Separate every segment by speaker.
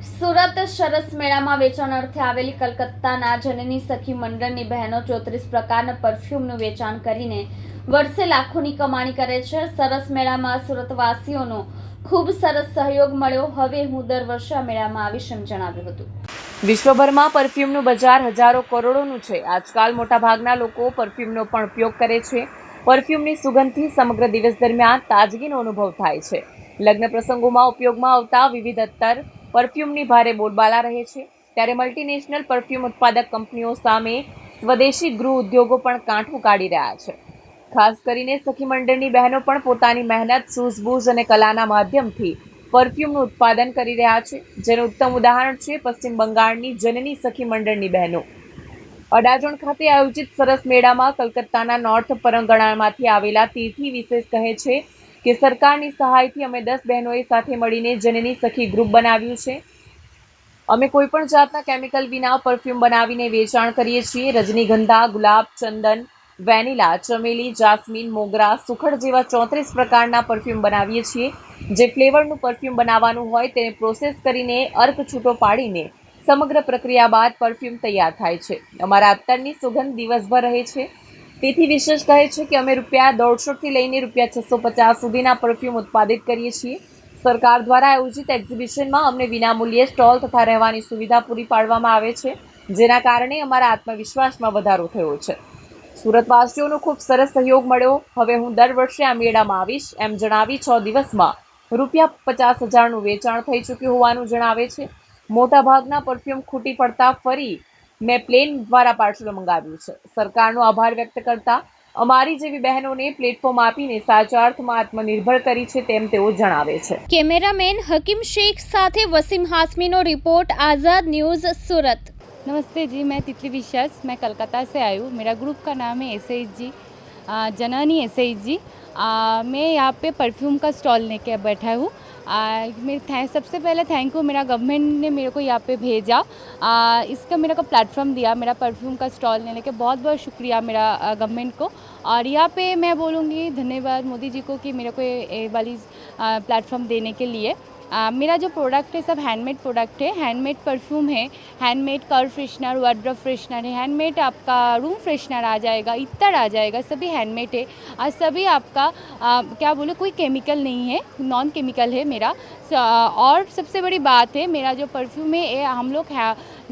Speaker 1: સુરત સરસ મેળામાં વેચાણ અર્થે આવેલી કલકત્તાના જનની સખી મંડળની બહેનો ચોત્રીસ પ્રકારના પરફ્યુમનું વેચાણ કરીને વર્ષે લાખોની કમાણી કરે છે. સરસ મેળામાં સુરતવાસીઓનો ખૂબ સરસ સહયોગ મળ્યો. હવે હું દર વર્ષે આ મેળામાં આવીશ એમ જણાવ્યું હતું.
Speaker 2: વિશ્વભરમાં પરફ્યુમનું બજાર હજારો કરોડોનું છે. આજકાલ મોટાભાગના લોકો પરફ્યુમનો પણ ઉપયોગ કરે છે. પરફ્યુમની સુગંધથી સમગ્ર દિવસ દરમિયાન તાજગીનો અનુભવ થાય છે. લગ્ન પ્રસંગોમાં ઉપયોગમાં આવતા વિવિધ અત્તર પરફ્યુમની ભારે બોલબાલા રહે છે. ત્યારે મલ્ટીનેશનલ પરફ્યુમ ઉત્પાદક કંપનીઓ સામે સ્વદેશી ગૃહ ઉદ્યોગો પણ કાંઠું કાઢી રહ્યા છે. ખાસ કરીને સખી મંડળની બહેનો પણ પોતાની મહેનત, સૂઝબૂઝ અને કલાના માધ્યમથી પરફ્યુમનું ઉત્પાદન કરી રહ્યા છે. જેનું ઉત્તમ ઉદાહરણ છે પશ્ચિમ બંગાળની જનની સખી મંડળની બહેનો. અડાજણ ખાતે આયોજિત સરસ મેળામાં કલકત્તાના નોર્થ પરંગણામાંથી આવેલા તીર્થી વિશેષ કહે છે કે સરકારની સહાયથી અમે દસ બહેનોએ સાથે મળીને જનની સખી ગ્રુપ બનાવ્યું છે. અમે કોઈ પણ જાતના કેમિકલ વિના પરફ્યુમ બનાવીને વેચાણ કરીએ છીએ. રજનીગંધા, ગુલાબ, ચંદન, વેનિલા, ચમેલી, જાસ્મીન, મોગરા, સુખડ જેવા ચોત્રીસ પ્રકારના પરફ્યુમ બનાવીએ છીએ. જે ફ્લેવરનું પરફ્યુમ બનાવવાનું હોય તેને પ્રોસેસ કરીને અર્ક છૂટો પાડીને સમગ્ર પ્રક્રિયા બાદ પરફ્યુમ તૈયાર થાય છે. અમારા અત્તરની સુગંધ દિવસભર રહે છે. તેથી વિશેષ કહે છે કે અમે રૂપિયા દોઢસોથી લઈને રૂપિયા છસો પચાસ સુધીના પરફ્યુમ ઉત્પાદિત કરીએ છીએ. સરકાર દ્વારા આયોજિત એક્ઝિબિશનમાં અમને વિનામૂલ્યે સ્ટોલ તથા રહેવાની સુવિધા પૂરી પાડવામાં આવે છે, જેના કારણે અમારા આત્મવિશ્વાસમાં વધારો થયો છે. સુરતવાસીઓનો ખૂબ સરસ સહયોગ મળ્યો. હવે હું દર વર્ષે આ મેળામાં આવીશ એમ જણાવી છ દિવસમાં રૂપિયા પચાસ હજારનું વેચાણ થઈ ચૂક્યું હોવાનું જણાવે છે. મોટાભાગના પરફ્યુમ ખૂટી પડતા ફરી મેં પ્લેન દ્વારા પાર્સલ મંગાવ્યું છે સરકારનો આભાર વ્યક્ત કરતા અમારી જેવી બહેનોને પ્લેટફોર્મ આપીને સાચા અર્થમાં આત્મનિર્ભર કરી છે તેમ તેઓ જણાવે છે
Speaker 1: કેમેરામેન હકીમ શેખ સાથે વસીમ હાસમીનો રિપોર્ટ આઝાદ ન્યૂઝ સુરત
Speaker 3: नमस्ते जी मैं तितली विश्वास मैं कलकत्ता से आई हूँ मेरा ग्रुप का नाम है S H G Janani S H G मैं यहाँ पे परफ्यूम का स्टॉल लेके बैठा हूँ आ, मेरे सबसे पहले थैंक यू मेरा गवर्नमेंट ने मेरे को यहाँ पे भेजा। आ, इसका मेरे को प्लेटफॉर्म दिया मेरा परफ्यूम का स्टॉल लेने के बहुत बहुत शुक्रिया मेरा गवर्नमेंट को। और यहाँ पे मैं बोलूँगी धन्यवाद मोदी जी को कि मेरे को ये वाली प्लेटफॉर्म देने के लिए। आ, मेरा जो प्रोडक्ट है सब हैंडमेड प्रोडक्ट है। हैंडमेड परफ्यूम है handmade car freshener wardrobe freshener है। हैंडमेड आपका रूम फ्रेशनर आ जाएगा इतर आ जाएगा सभी हैंडमेड है। और सभी आपका आ, क्या बोले कोई केमिकल नहीं है नॉन केमिकल है मेरा। और सबसे बड़ी बात है मेरा जो परफ्यूम है ये हम लोग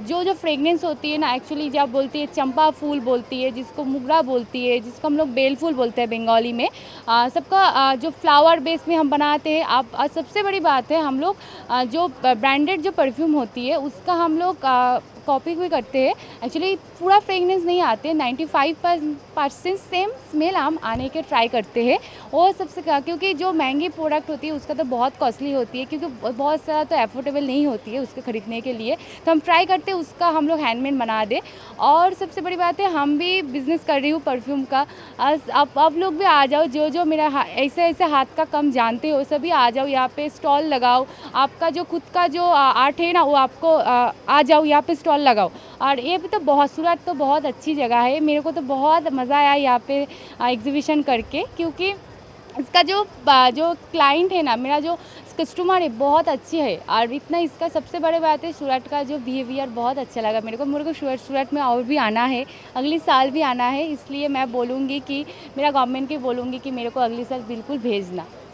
Speaker 3: जो जो फ्रेगनेंस होती है ना एक्चुअली जब बोलती है चंपा फूल बोलती है जिसको मुगरा बोलती है जिसको हम लोग बेल फूल बोलते हैं बंगाली में सबका जो फ्लावर बेस में हम बनाते हैं आप सबसे बड़ी बात है हम लोग आ, जो ब्रांडेड जो परफ्यूम होती है उसका हम लोग कॉपी भी करते हैं। एक्चुअली पूरा फ्रेगनेंस नहीं आते। 95 परसेंट सेम स्मेल हम आने के ट्राई करते हैं। और सबसे क्या क्योंकि जो महँगी प्रोडक्ट होती है उसका तो बहुत कॉस्टली होती है क्योंकि बहुत सारा तो एफोर्डेबल नहीं होती है उसके ख़रीदने के लिए। तो हम ट्राई करते हैं उसका हम लोग हैंडमेड बना दें। और सबसे बड़ी बात है हम भी बिज़नेस कर रही हूँ परफ्यूम का। आप आप लोग भी आ जाओ जो जो मेरा ऐसे ऐसे हाथ का कम जानते हो सभी आ जाओ यहाँ पे स्टॉल लगाओ। आपका जो खुद का जो आर्ट है ना वो आपको आ, आ जाओ यहाँ पे स्टॉल लगाओ। और ये भी तो बहुत, सूरत तो बहुत अच्छी जगह है। मेरे को तो बहुत मज़ा आया यहाँ पे एग्जीबिशन करके, क्योंकि इसका जो जो क्लाइंट है ना, मेरा जो कस्टमर है, बहुत अच्छी है। और इतना इसका सबसे बड़ी बात है, सूरत का जो बिहेवियर बहुत अच्छा लगा मेरे को। मेरे को सूरत सूरत में और भी आना है, अगले साल भी आना है, इसलिए मैं बोलूँगी कि, मेरा गवर्नमेंट के बोलूँगी कि मेरे को अगले साल बिल्कुल भेजना।